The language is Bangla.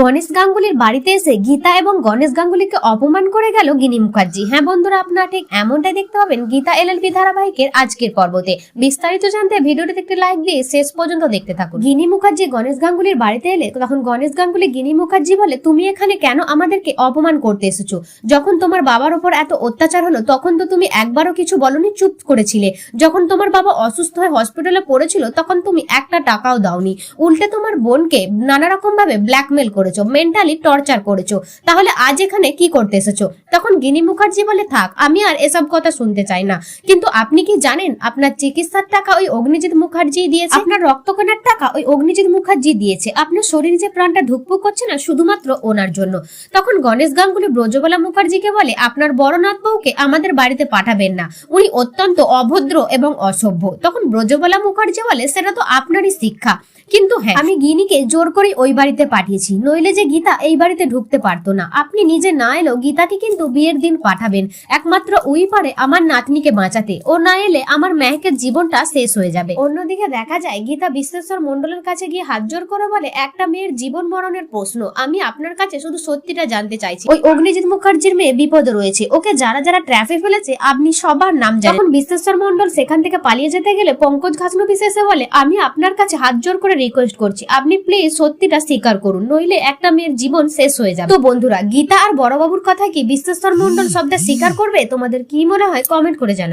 গণেশ গাঙ্গুলির বাড়িতে এসে গীতা এবং গণেশ গাঙ্গুলিকে অপমান করে গেল গিনি মুখার্জি। হ্যাঁ বন্ধুরা, আপনারা ঠিক এমনটাই দেখতে পাবেন গীতা এল এলএলবি ধারাবাহিকের আজকের পর্বতে। বিস্তারিত জানতে ভিডিওটিতে একটি লাইক দিয়ে শেষ পর্যন্ত দেখতে থাকুন। গিনি মুখার্জি গণেশ গাঙ্গুলির বাড়িতে এলে তখন গণেশ গাঙ্গুলি, গিনি মুখার্জি বলে, তুমি এখানে কেন আমাদেরকে অপমান করতে এসেছ? যখন তোমার বাবার উপর এত অত্যাচার হলো, তখন তো তুমি একবারও কিছু বলনি, চুপ করেছিলে। যখন তোমার বাবা অসুস্থ হয়ে হসপিটালে পড়েছিল, তখন তুমি একটা টাকাও দাওনি। উল্টে তোমার বোনকে নানা রকম ভাবে ব্ল্যাকমেল করেছ মেন্টালি টর্চার করেছ। তাহলে আজ এখানে কি করতে এসেছ? তখন গিনি মুখার্জি বলে, থাক, আমি আর এসব কথা শুনতে চাই না। কিন্তু আপনি কি জানেন, আপনার চিকিৎসার টাকা ওই অগ্নিজিৎ মুখার্জি দিয়েছে? আপনার রক্ত কেনার টাকা ওই অগ্নিজিৎ মুখার্জি দিয়েছে। আপনার শরীরে যে প্রাণটা ধুকপুক করছে না, শুধুমাত্র ওনার জন্য। তখন গণেশ গাঙ্গুলি ব্রজবালা মুখার্জিকে বলে, আপনার বড়নাথ বউকে আমাদের বাড়িতে পাঠাবেন না। উনি অত্যন্ত অভদ্র এবং অসভ্য। তখন ব্রজবালা মুখার্জি বলে, সেটা তো আপনারই শিক্ষা। কিন্তু হ্যাঁ। আমি গিনিকে জোর করে ওই বাড়িতে পাঠিয়েছি, নইলে যে গীতা এই বাড়িতে ঢুকতে পারতো না। আপনি নিজে না এলেও গীতাকে কিন্তু বিয়ের দিন পাঠাবেন, একমাত্র ওই পারে আমার নাতনিকে বাঁচাতে। ও না এলে আমার মেহকের জীবনটা শেষ হয়ে যাবে। অন্যদিকে দেখা যায়, গীতা বিশ্বেশ্বর মন্ডলের কাছে গিয়ে হাত জোর করে বলে, একটা মেয়ের জীবন মরণের প্রশ্ন। আমি আপনার কাছে শুধু সত্যিটা জানতে চাইছি। ওই অগ্নিজিৎ মুখার্জির মেয়ে বিপদে রয়েছে। ওকে যারা যারা ট্রাফে ফেলেছে, আপনি সবার নাম জানেন। বিশ্বেশ্বর মন্ডল সেখান থেকে পালিয়ে যেতে গেলে পঙ্কজ ঘাসনু বিশেষে বলে, আমি আপনার কাছে হাত জোর করে রিকোয়েস্ট করছি। আপনি প্লিজ সত্যিটা স্বীকার করুন নইলে একটা মেয়ের জীবন শেষ হয়ে যাবে। তো বন্ধুরা গীতা আর বড়বাবুর কথা কি বিশ্বেশ্বর মন্ডল শব্দ স্বীকার করবে? তোমাদের কি মনে হয়? কমেন্ট করে জানাবে।